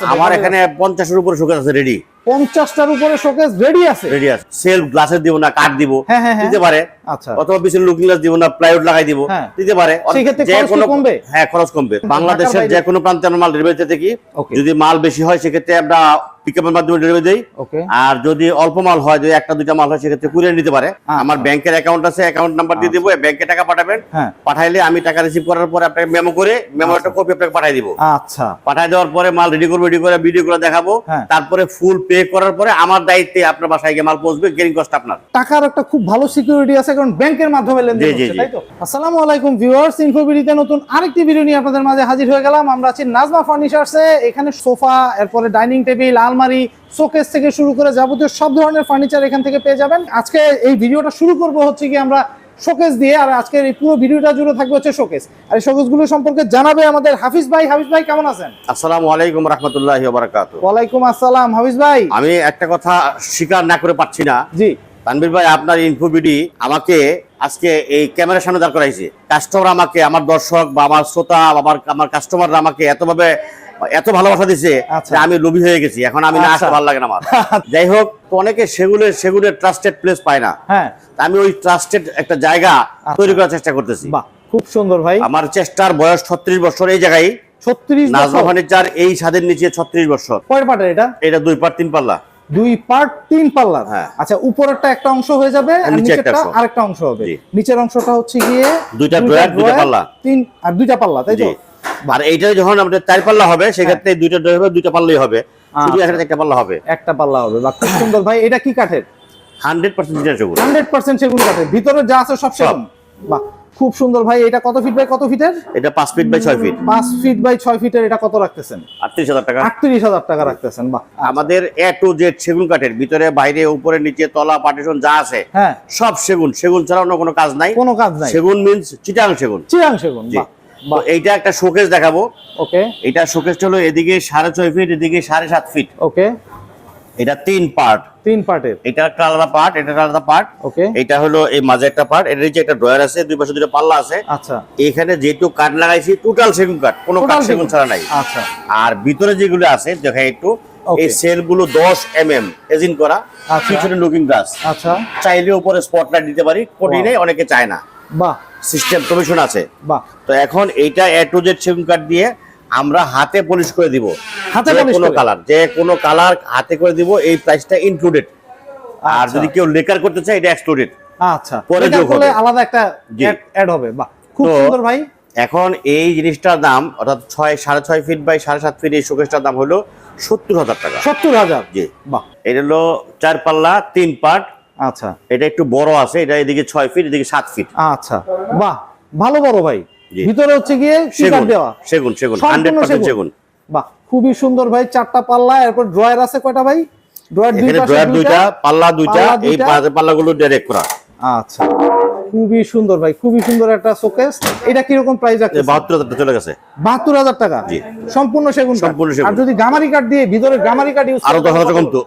আমার এখানে পঞ্চাশের উপরে শোকেস আছে রেডি পঞ্চাশটার উপরে শোকেস রেডি আছে? রেডি আছে। সেলফ গ্লাসের দিব না কাঠ দিব। হ্যাঁ, হ্যাঁ, হ্যাঁ। দিতে পারে। আচ্ছা। অথবা পিছনে লুকিং গ্লাস দিব না প্লাইউড লাগাই দিব। দিতে পারে। যে কোনো- কমবে? হ্যাঁ খরচ কমবে। বাংলাদেশের যে কোনো প্রান্তে আমরা মাল ডেলিভারি যদি মাল বেশি হয় সেক্ষেত্রে আমরা পিকআপের মাধ্যমে ডেলিভারি দেই। আর যদি অল্প মাল হয় যদি একটা দুইটা মাল হয় সেক্ষেত্রে কুরিয়ার নিতে পারে। আচ্ছা। আমার ব্যাংকের অ্যাকাউন্ট আছে অ্যাকাউন্ট নাম্বার দিয়ে দিব ব্যাংকে টাকা পাঠাবেন। হ্যাঁ। পাঠাইলে আমি টাকা রিসিভ করার পরে আপনাকে মেমো করে মেমো একটা কপি আপনাকে পাঠাই দিব। আচ্ছা। পাঠাই দেওয়ার পরে মাল রেডি করব রেডি করে ভিডিও করে দেখাবো। হ্যাঁ। তারপরে ফুল পে করার পরে আমার দায়িত্বে আপনার বাসায় গিয়ে মাল পৌঁছবে গেরিং কস্ট আপনার। টাকার একটা খুব ভালো সিকিউরিটি আছে কারণ ব্যাংকের মাধ্যমে লেনদেন হচ্ছে তাই তো? আসসালামু আলাইকুম ভিউয়ার্স ইনফোবিডিতে নতুন আরেকটি ভিডিও নিয়ে আপনাদের মাঝে হাজির হয়ে গেলাম। আমরা আছি নাজমা ফার্নিচার্সে এখানে সোফা এরপরে ডাইনিং টেবিল আলমারি শোকেস থেকে শুরু করে যাবতীয় সব ধরনের ফার্নিচার এখান থেকে পেয়ে যাবেন। আজকে এই ভিডিওটা শুরু করব হচ্ছে কি আমরা শোকেস দিয়ে আর আজকের এই পুরো ভিডিওটা জুড়ে থাকবে হচ্ছে শোকেস। আর এই শোকেসগুলো সম্পর্কে জানাবে আমাদের হাফিজ ভাই। হাফিজ ভাই কেমন আছেন? আসসালামু আলাইকুম রাহমাতুল্লাহি রহমতুল্লাহ বারাকাত ওয়ালাইকুম আসসালাম। হাফিজ ভাই। আমি একটা কথা স্বীকার না করে পাচ্ছি না। জি। তানবির ভাই আপনার ইনফোবিডি আমাকে আজকে এই ক্যামেরার সামনে দাঁড় করাইছে। কাস্টমার আমাকে আমার দর্শক বা আমার শ্রোতা বা আমার আমার কাস্টমাররা আমাকে এতভাবে এত ভালোবাসা দিছে আচ্ছা। যে আমি লোভী হয়ে গেছি। এখন আমি না আসা আচ্ছা। ভালো লাগে না আমার। যাই হোক অনেকে সেগুনের সেগুনের ট্রাস্টেড প্লেস পায় না। হ্যাঁ। আমি ওই ট্রাস্টেড একটা জায়গা তৈরি করার চেষ্টা করতেছি। খুব সুন্দর ভাই। আমার চেষ্টার বয়স ছত্রিশ বছর এই জায়গায়। ছত্রিশ নাজমা ফার্নিচার এই ছাদের নিচে ছত্রিশ বছর। কয় এটা? এটা দুই তিন পাল্লা। দুই পার্ট তিন পাল্লার হ্যাঁ। আচ্ছা উপরেরটা একটা অংশ হয়ে যাবে আর একটা নিচেরটা আরেকটা অংশ হবে। নিচের অংশটা হচ্ছে গিয়ে দুইটা দুইটা পাল্লা। তিন আর দুইটা পাল্লা তাই তো? আর এইটা যখন আমাদের চার পাল্লা হবে সেক্ষেত্রে দুইটা ড্রয়ার হবে দুইটা পাল্লাই হবে। শুধু আচ্ছা। একটা একটা পাল্লা হবে। একটা পাল্লা হবে। বা খুব সুন্দর। ভাই এটা কি কাঠের? হান্ড্রেড পার্সেন্ট সেগুন হান্ড্রেড পার্সেন্ট সেগুন কাঠের। ভিতরে যা আছে সব সেগুন। বাহ খুব সুন্দর। ভাই এটা কত ফিট বাই কত ফিটের? এটা পাঁচ ফিট বাই ছয় ফিট। পাঁচ ফিট বাই ছয় ফিটের এটা কত রাখতেছেন? আটত্রিশ হাজার টাকা। আটত্রিশ হাজার টাকা রাখতেছেন। বাহ। আমাদের এ টু জেড সেগুন কাঠের। ভিতরে বাইরে উপরে নিচে তলা পার্টিশন যা আছে হ্যাঁ। সব সেগুন। সেগুন ছাড়া অন্য কোনো কাজ নাই। কোনো কাজ নাই। সেগুন মিন্স চিটাং সেগুন। চিরাং সেগুন বাহ। এইটা একটা শোকেস দেখাবো। ওকে। এটা শোকেসটা হলো এদিকে সাড়ে ছয় ফিট এদিকে সাড়ে সাত ফিট ওকে। এটা তিন পার্ট তিন পার্টের। এটা একটা আলাদা পার্ট এটা আলাদা পার্ট ওকে। এটা হলো এই মাঝে একটা পার্ট এর নিচে একটা ড্রয়ার আছে দুই পাশে দুটো পাল্লা আছে। আচ্ছা। এখানে যেহেতু কাঠ লাগাইছি টোটাল সেগুন কাঠ কোনো কাঠ সেগুন। ছাড়া নাই। আচ্ছা। আর ভিতরে যেগুলো আছে দেখাই একটু. এই দশ এম এম এজিন করা আচ্ছা। পিছনে লুকিং গ্লাস আচ্ছা। চাইলে উপরে স্পটলাইট দিতে পারি কোটিনে অনেকে চায় না। বাহ। সিস্টেম কমিশন আছে। বাহ। তো এখন এইটা এ টু জেড সেগুন কাঠ দিয়ে আমরা হাতে পলিশ করে দিব। হাতে কোনো কালার যে কোনো কালার হাতে করে দিব এই প্রাইসটা ইনক্লুডেড আর আচ্ছা। যদি কেউ লেকার করতে চায় এটা এক্সক্লুডেড আচ্ছা। পরে যোগ হবে। আলাদা একটা। অ্যাড হবে। বাহ। খুব সুন্দর ভাই। এখন এই জিনিসটার দাম অর্থাৎ ছয় সাড়ে ছয় ফিট বাই সাড়ে সাত ফিট এই শোকেসটার দাম হলো সত্তর হাজার টাকা। সত্তর হাজার। জি। বাহ। এটা হলো চার পাল্লা তিন পার্ট আচ্ছা। এটা একটু বড় আছে এটা এদিকে ছয় ফিট এদিকে সাত ফিট আচ্ছা। বাহ ভালো বড় ভাই। ভিতরে হচ্ছে গিয়ে সেগুন দেওয়া। সেগুন সেগুন। হান্ড্রেড পার্সেন্ট সেগুন। বাহ খুবই সুন্দর ভাই চারটা পাল্লা এরপর ড্রয়ার আছে কয়টা ভাই? ড্রয়ার দুইটা পাল্লা দুইটা এই পাল্লাগুলো ডাইরেক্ট করা। আচ্ছা। খুবই সুন্দর ভাই খুবই সুন্দর একটা শোকেস এটা কীরকম প্রাইস আছে বাহাত্তর হাজার টাকা চলে গেছে। বাহাত্তর হাজার টাকা? জি। সম্পূর্ণ সেগুন সম্পূর্ণ সেগুন। আর যদি গামারি কাঠ দিয়ে ভিতরে গামারি কাঠ ইউজ আরও দশ হাজার কম তো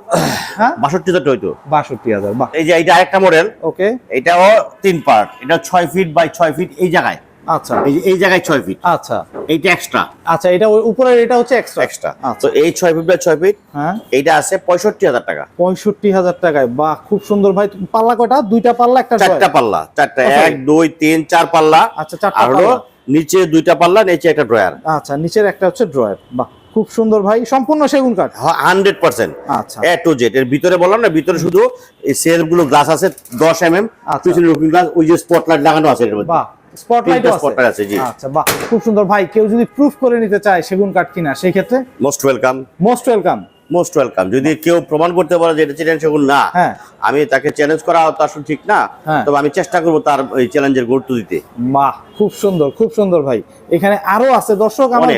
হ্যাঁ? বাষট্টি হাজার টাকা হইতো। বাষট্টি হাজার বাহ। এই যে এটা আরেকটা মডেল ওকে এটাও তিন পার্ট এটা ছয় ফিট বাই ছয় ফিট এই জায়গায়। আচ্ছা। এই এই জায়গায় ছয় ফিট আচ্ছা। এইটা এক্সট্রা আচ্ছা এটা ওই উপরে এটা হচ্ছে এক্সট্রা এক্সট্রা আচ্ছা। তো এই ছয় ফিট বাই ছয় ফিট হ্যাঁ। এইটা আছে পঁয়ষট্টি হাজার টাকা। পঁয়ষট্টি হাজার টাকায়। বাহ খুব সুন্দর ভাই। পাল্লা কয়টা? দুইটা পাল্লা একটা চারটা পাল্লা। চারটা Oh, sorry. এক দুই তিন চার পাল্লা। আচ্ছা, চারটা পাল্লা। নিচে দুইটা পাল্লা নিচে একটা ড্রয়ার আচ্ছা নিচের একটা হচ্ছে ড্রয়ার বাহ খুব সুন্দর ভাই। সম্পূর্ণ সেগুন কাঠ? হান্ড্রেড পার্সেন্ট আচ্ছা। এ টু জেড এর ভিতরে বললাম না ভিতরে শুধু এই সেলগুলো গ্লাস আছে দশ এম এম আচ্ছা। পিছনে লুকিং গ্লাস ওই যে স্পটলাইট লাগানো আছে এর মধ্যে। বাহ স্পটলাইট আছে, জি। আচ্ছা বাহ খুব সুন্দর। ভাই কেউ যদি প্রুফ করে নিতে চায় সেগুন কাঠ কিনা সেই ক্ষেত্রে most welcome most welcome most welcome যদি কেউ প্রমাণ করতে পারে যে এটা চিটেন সেগুন না হ্যাঁ। আমি তাকে চ্যালেঞ্জ করা তো আসলে ঠিক না হ্যাঁ। তবে আমি চেষ্টা করব তার এই চ্যালেঞ্জের গুরুত্ব দিতে। বাহ খুব সুন্দর খুব সুন্দর ভাই। এখানে আরও আছে। দর্শক আমার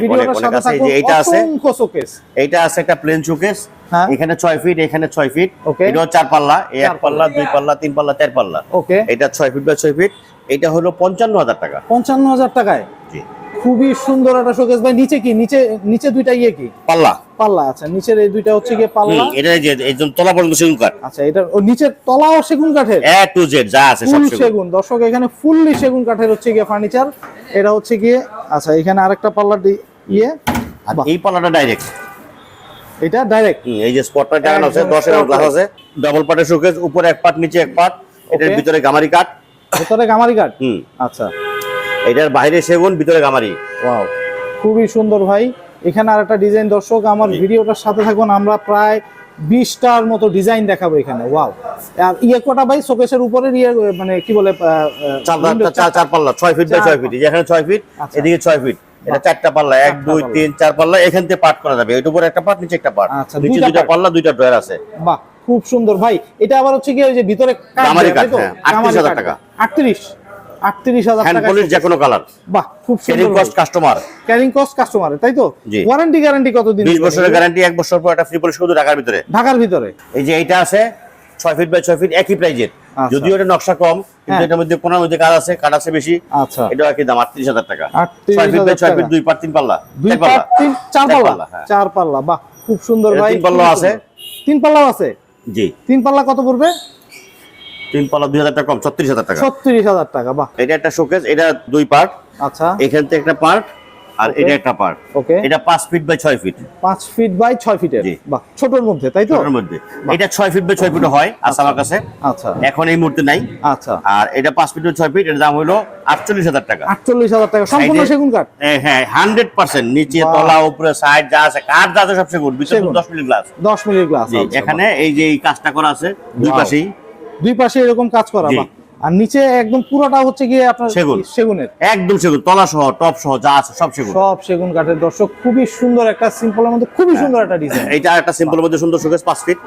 সাথে। থাকুন। এইটা আছে। শোকেস এইটা আছে একটা প্লেন শোকেস হ্যাঁ। এখানে ছয় ফিট এখানে ছয় ফিট. এটাও চার পাল্লা। এই এক পাল্লা। দুই পাল্লা তিন পাল্লা চার পাল্লা। ওকে এটা ছয় ফিট বাই ছয় ফিট এটা হলো পঞ্চান্ন হাজার টাকা। পঞ্চান্ন হাজার টাকায়? জি। খুবই সুন্দর একটা শোকেস ভাই নিচে কি? নিচে নিচে দুইটা ইয়ে কি? পাল্লা। পাল্লা আচ্ছা নিচের এই দুইটা হচ্ছে গিয়ে পাল্লা। এটা যে জন্য তলা পর্যন্ত সেগুন কাঠ। আচ্ছা এটা ও নিচের তলাও সেগুন কাঠের? এ টু জেড যা আছে সব সেগুন। দর্শক এখানে ফুললি সেগুন কাঠের হচ্ছে গিয়ে ফার্নিচার এটা হচ্ছে গিয়ে আচ্ছা এখানে আরেকটা পাল্লা দি- ইয়ে। আর এই পাল্লাটা ডাইরেক্ট এটা ডাইরেক্ট এই যে স্পটটা টাকানো আছে একদম দশ এর গ্লাস আছে। ডাবল পার্টের শোকেস উপরে এক পার্ট নিচে এক পার্ট এটার ভিতরে গামারি কাঠ। ভেতরে গামারি কাঠ? হুম। আচ্ছা। এটার বাইরে সেগুন ভিতরে গামারি। ওয়াও। খুবই সুন্দর ভাই। এখানে আর একটা ডিজাইন দর্শক আমার ভিডিওটার সাথে থাকুন আমরা প্রায় বিশটার মতো ডিজাইন দেখাবো এখানে। ওয়াও। আর ইয়ে কটা ভাই? শোকেসের উপরে ইয়ে মানে কি বলে চার পাল্লা ছয় ফিট বাই ছয় ফিট যেখানে ছয় ফিট আচ্ছা। এদিকে ছয় ফিট এটা চারটা পাল্লা এক দুই তিন চার পাল্লা এখান থেকে পার্ট করা যাবে। এটার উপরে একটা পার্ট নিচে একটা পার্ট। আচ্ছা, নিচে দুইটা পাল্লা দুইটা ড্রয়ার আছে। বাহ খুব সুন্দর। ভাই এটা আবার হচ্ছে কি ওই যে ভিতরে কাঠ গামারি কাঠ, হ্যাঁ, গামারি 38,000 টাকা। 38 38,000 হ্যান্ড টাকা যে কোনো কালার বাহ খুব ক্যারিং সুন্দর কস্ট কাস্টমার ক্যারিং কস্ট কাস্টমারের তাই তো? ওয়ারেন্টি গ্যারান্টি কতদিন বিশ বছরের গ্যারান্টি এক বছর পর একটা ফ্রি পলিশ শুধু ঢাকার ভিতরে। ঢাকার ভিতরে। এই যে এইটা আছে ছয় ফিট বাই ছয় ফিট একই প্রাইজের আচ্ছা। যদিও এটা নকশা কম কিন্তু হ্যাঁ। এটার মধ্যে কোনার মধ্যে কাজ আছে কাঠ আছে বেশি। আচ্ছা। এটাও একই দাম আটত্রিশ হাজার টাকা। ছয় ফিট বাই ছয় ফিট দুই পার তিন পাল্লা। দুই পাল্লা। পাল্লা তিন চার পাল্লা। পাল্লা, হ্যাঁ। চার পাল্লা বাহ খুব সুন্দর এটা ভাই তিন পাল্লাও আছে। তিন আছে? জি। তিন পাল্লা কত পড়বে? তিন পাল্লা দুই হাজার টাকা কম ছত্রিশ হাজার টাকা। ছত্রিশ হাজার টাকা বাহ। এটা একটা শোকেস এটা দুই পার্ট আচ্ছা। এখান থেকে একটা পার্ট আর এটা একটা পার্ট ওকে এটা পাঁচ ফিট বাই ছয় ফিট পাঁচ ফিট বাই ছয় ফিটের। বাহ ছোটর মধ্যে তাই তো? এটার মধ্যে। এটা ছয় ফিট বাই ছয় ফিট হয় আছে আমার কাছে। আচ্ছা। এখন এই মুহূর্তে নাই। আচ্ছা। আর এটা পাঁচ ফিট বাই ছয় ফিট এর দাম হলো আটচল্লিশ হাজার টাকা। আটচল্লিশ হাজার টাকা সম্পূর্ণ সেগুন কাঠ? হ্যাঁ হান্ড্রেড পার্সেন্ট নিচে তলা উপরে সাইড যা আছে কাঠ যা আছে সব সেগুন। ভিতরে সেগুন। দশ মিলি গ্লাস দশ মিনিট গ্লাস এখানে এই যে এই কাজটা করা আছে দুই পাশেই। দুই পাশে এরকম কাজ করা। আর নিচে একদম পুরোটা হচ্ছে গিয়ে আপনার সেগুন। সেগুনের। একদম সেগুন তলা সহ টপ সহ যা আছে সব সেগুন। সব সেগুন কাঠের। দর্শক খুবই সুন্দর একটা সিম্পলের মধ্যে খুবই সুন্দর একটা ডিজাইন এটা একটা সিম্পলের মধ্যে সুন্দর শোকেস পাঁচ ফিট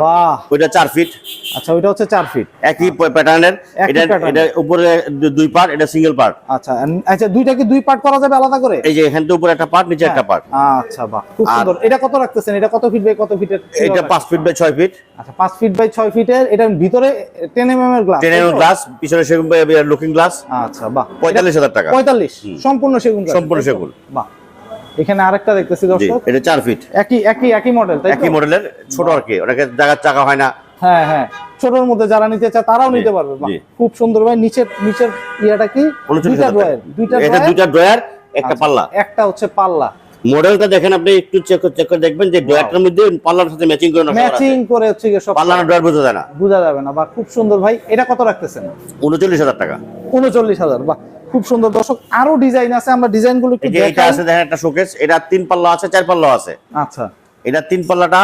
বাহ। ওইটা ফিট আচ্ছা ওইটা হচ্ছে চার ফিট একই প্যাটার্নের এটা এটা উপরে দুই পার্ট এটা সিঙ্গেল পার্ট আচ্ছা আচ্ছা দুইটা কি দুই পার্ট করা যাবে আলাদা করে? এই যে এখান থেকে উপরে একটা পার্ট নিচে একটা পার্ট আচ্ছা বাহ। খুব সুন্দর। এটা কত রাখতেছেন? এটা কত ফিট বাই কত ফিটের এটা ফিট বাই ফিট আচ্ছা ফিট বাই ফিটের ভিতরে এর গ্লাস এম গ্লাস পিছনে সেগুন লুকিং গ্লাস আচ্ছা বাহ। পঁয়তাল্লিশ হাজার টাকা। পঁয়তাল্লিশ। সম্পূর্ণ সেগুন সম্পূর্ণ সেগুন। বাহ। এখানে আরেকটা দেখতেছি দর্শক। এটা চার ফিট একই একই একই মডেল তাই তো? একই মডেলের ছোট আর কি। ওটাকে জায়গার চাকা হয় না। হ্যাঁ হ্যাঁ। ছোটর মধ্যে যারা নিতে চায় তারাও নিতে পারবে। খুব সুন্দর ভাই। নিচের নিচের ইয়াটা কি? দুইটা ড্রয়ার দুইটা এটা দুইটা ড্রয়ার একটা আচ্ছা, পাল্লা। একটা হচ্ছে পাল্লা। মডেলটা দেখেন আপনি একটু চেক চেক করে দেখবেন যে ড্রয়ারটার মধ্যে পাল্লার সাথে ম্যাচিং করে নকশা ম্যাচিং করে হচ্ছে গিয়ে সব পাল্লা না ড্রয়ার বোঝা যায় না। বোঝা যাবে না। বা খুব সুন্দর ভাই। এটা কত রাখতেছেন? উনচল্লিশ হাজার টাকা। উনচল্লিশ হাজার বাহ। খুব সুন্দর। দর্শক আরও ডিজাইন আছে আমরা ডিজাইনগুলো একটু এটা আছে দেখেন একটা শোকেস এটা তিন পাল্লা আছে চার পাল্লা আছে। আচ্ছা। এটা তিন পাল্লাটা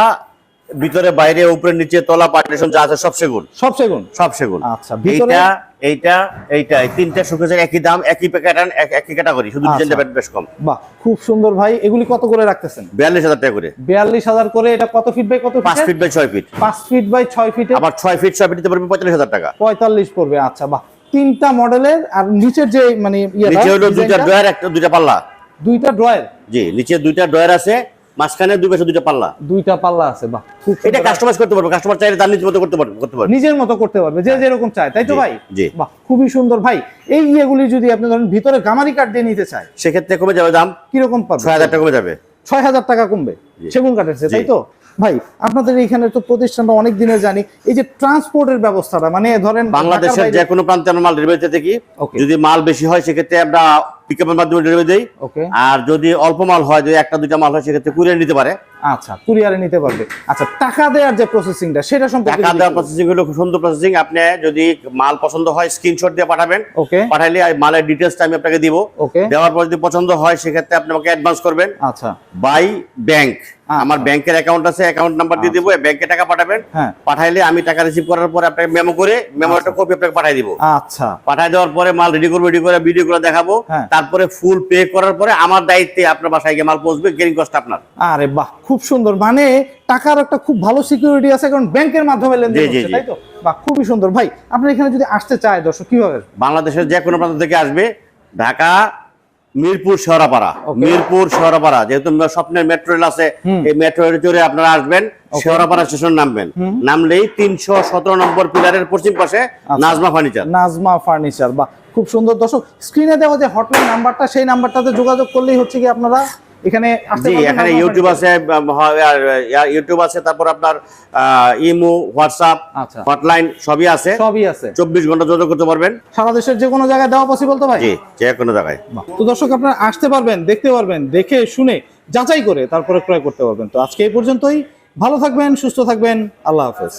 ভিতরে বাইরে উপরে নিচে তলা পার্টিশন যা আছে সব সেগুন। সব সেগুন? সব সেগুন। আচ্ছা, এইটা এইটা এইটা এই তিনটা শোকেসের একই দাম একই প্যাটার্ন একই ক্যাটাগরি শুধু আচ্ছা। ডিজাইনটা বেশ কম। বাহ খুব সুন্দর ভাই। এগুলি কত করে রাখতেছেন? বিয়াল্লিশ হাজার টাকা করে। বিয়াল্লিশ হাজার করে এটা কত ফিট বাই কত পাঁচ ফিট বাই ছয় ফিট পাঁচ ফিট বাই ছয় ফিট আবার ছয় ফিট ছয় ফিট দিতে পারবে পঁয়তাল্লিশ হাজার টাকা। পঁয়তাল্লিশ পড়বে আচ্ছা বাহ। তিনটা মডেলের আর নিচের যে মানে নিচে হলো দুইটা ড্রয়ার একটা দুইটা পাল্লা। দুইটা ড্রয়ার। জি নিচে দুইটা ড্রয়ার আছে মাঝখানে দুই পাশে দুইটা পাল্লা। দুইটা পাল্লা আছে বাহ এটা কাস্টমাইজ করতে পারবে কাস্টমার চাইলে তার নিজের মতো করতে পারবে করতে পারবে। নিজের মতো করতে পারবে যে যেরকম চায় তাই তো ভাই? জি। বাহ খুবই সুন্দর। ভাই এই ইয়েগুলি যদি আপনি ধরেন ভিতরে গামারি কাঠ দিয়ে নিতে চায় সেক্ষেত্রে কমে যাবে দাম। কীরকম পাবে? ছয় হাজার টাকা কমে যাবে। ছয় হাজার টাকা কমবে সেগুন কাঠের তাই তো? ভাই আপনাদের এখানে তো প্রতিষ্ঠান প্রতিষ্ঠানটা অনেক দিনের জানি এই যে ট্রান্সপোর্টের ব্যবস্থাটা মানে ধরেন বাংলাদেশের যে কোনো প্রান্তে আমরা মাল ডেলিভারি দেখি থাকি যদি মাল বেশি হয় সেক্ষেত্রে আমরা পিকআপের মাধ্যমে ডেলিভারি দিই। ওকে আর যদি অল্প মাল হয় যদি একটা দুইটা মাল হয় সেক্ষেত্রে কুরিয়ার নিতে পারে। আচ্ছা কুরিয়ারে নিতে পারবে। আচ্ছা টাকা দেওয়ার যে প্রসেসিংটা সেটা সম্পর্কে টাকা দেওয়ার প্রসেসিং হলো খুব সুন্দর প্রসেসিং আপনি যদি মাল পছন্দ হয় স্ক্রিনশট দিয়ে পাঠাবেন। ওকে পাঠাইলে মালের ডিটেলসটা আমি আপনাকে দিব। ওকে দেওয়ার পর যদি পছন্দ হয় সেক্ষেত্রে আপনি আমাকে অ্যাডভান্স করবেন। আচ্ছা। বাই ব্যাংক আচ্ছা। আমার ব্যাংকের অ্যাকাউন্ট আছে অ্যাকাউন্ট নাম্বার দিয়ে দিব ব্যাংকে টাকা পাঠাবেন। হ্যাঁ। পাঠাইলে আমি টাকা রিসিভ করার পরে আপনাকে মেমো করে মেমো একটা কপি আপনাকে পাঠাই দিব। আচ্ছা। পাঠাই দেওয়ার পরে মাল রেডি করব রেডি করে ভিডিও করে দেখাবো। হ্যাঁ। তারপরে ফুল পে করার পরে আমার দায়িত্বে আপনার বাসায় গিয়ে মাল পৌঁছবে গেরিং কস্ট আপনার। আরে বাহ খুব সুন্দর। মানে টাকার একটা খুব ভালো সিকিউরিটি আছে কারণ ব্যাংকের মাধ্যমে লেনদেন হচ্ছে তাই তো? বাহ খুবই সুন্দর। ভাই আপনার এখানে যদি আসতে চায় দর্শক কীভাবে? বাংলাদেশের যে কোনো প্রান্ত থেকে আসবে ঢাকা মিরপুর শহরাপাড়া। মিরপুর শেওড়াপাড়া যেহেতু স্বপ্নের মেট্রো রেল আছে এই মেট্রো রেল চড়ে আপনারা আসবেন শেওড়াপাড়া স্টেশন নামবেন। নামলেই তিনশো সতেরো নম্বর পিলারের পশ্চিম পাশে আচ্ছা। নাজমা ফার্নিচার নাজমা ফার্নিচার বা খুব সুন্দর। দর্শক স্ক্রিনে দেওয়া যে হটলাইন নাম্বারটা সেই নাম্বারটাতে যোগাযোগ করলেই হচ্ছে কি আপনারা এখানে জি এখানে ইউটিউব আছে আর, ইউটিউব আছে তারপর আপনার ইমো হোয়াটসঅ্যাপ আচ্ছা। হটলাইন সবই আছে। সবই আছে। চব্বিশ ঘণ্টা যোগাযোগ করতে পারবেন। সারা দেশের যে কোনো জায়গায় দেওয়া পসিবল তো ভাই? জি যে কোনো জায়গায়। তো দর্শক আপনারা আসতে পারবেন দেখতে পারবেন দেখে শুনে যাচাই করে তারপরে ক্রয় করতে পারবেন। তো আজকে এই পর্যন্তই। ভালো থাকবেন সুস্থ থাকবেন। আল্লাহ হাফেজ।